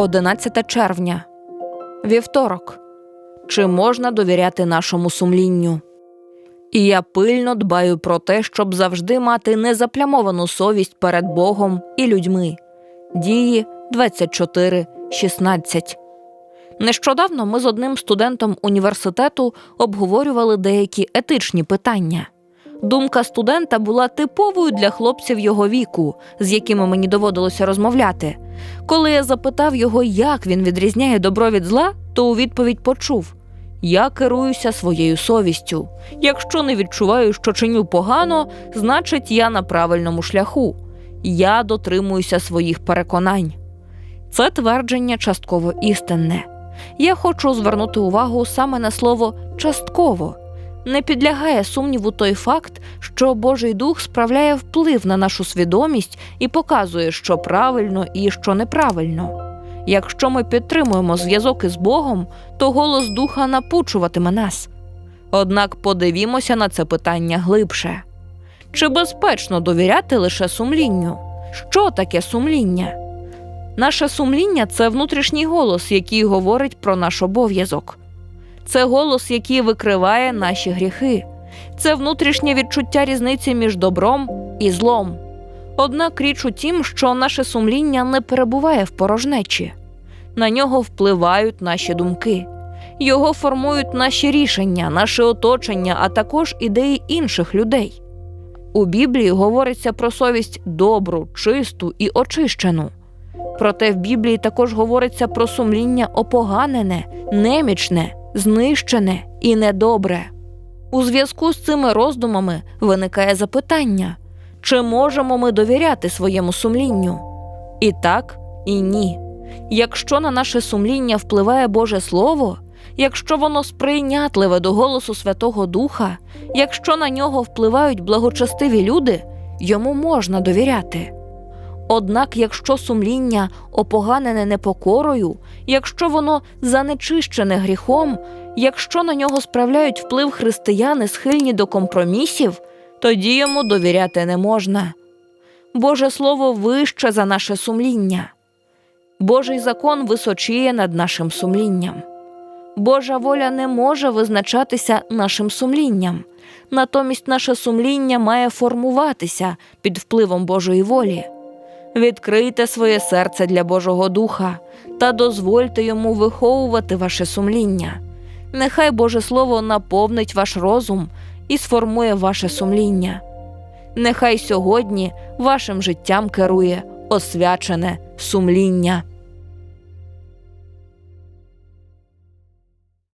11 червня. Вівторок. Чи можна довіряти нашому сумлінню? І я пильно дбаю про те, щоб завжди мати незаплямовану совість перед Богом і людьми. Дії 24.16. Нещодавно ми з одним студентом університету обговорювали деякі етичні питання. Думка студента була типовою для хлопців його віку, з якими мені доводилося розмовляти. Коли я запитав його, як він відрізняє добро від зла, то у відповідь почув: Я керуюся своєю совістю. Якщо не відчуваю, що чиню погано, значить я на правильному шляху. Я дотримуюся своїх переконань. Це твердження частково істинне. Я хочу звернути увагу саме на слово частково. Не підлягає сумніву той факт, що Божий Дух справляє вплив на нашу свідомість і показує, що правильно і що неправильно. Якщо ми підтримуємо зв'язок із Богом, то голос Духа напучуватиме нас. Однак подивімося на це питання глибше. Чи безпечно довіряти лише сумлінню? Що таке сумління? Наше сумління це внутрішній голос, який говорить про наш обов'язок. Це голос, який викриває наші гріхи. Це внутрішнє відчуття різниці між добром і злом. Однак річ у тім, що наше сумління не перебуває в порожнечі. На нього впливають наші думки. Його формують наші рішення, наше оточення, а також ідеї інших людей. У Біблії говориться про совість добру, чисту і очищену. Проте в Біблії також говориться про сумління опоганене, немічне, знищене і недобре. У зв'язку з цими роздумами виникає запитання, чи можемо ми довіряти своєму сумлінню? І так, і ні. Якщо на наше сумління впливає Боже Слово, якщо воно сприйнятливе до голосу Святого Духа, якщо на нього впливають благочестиві люди, йому можна довіряти. Однак, якщо сумління опоганене непокорою, якщо воно занечищене гріхом, якщо на нього справляють вплив християни, схильні до компромісів, тоді йому довіряти не можна. Боже Слово вище за наше сумління. Божий закон височіє над нашим сумлінням. Божа воля не може визначатися нашим сумлінням, натомість наше сумління має формуватися під впливом Божої волі. Відкрийте своє серце для Божого Духа та дозвольте йому виховувати ваше сумління. Нехай Боже Слово наповнить ваш розум і сформує ваше сумління. Нехай сьогодні вашим життям керує освячене сумління.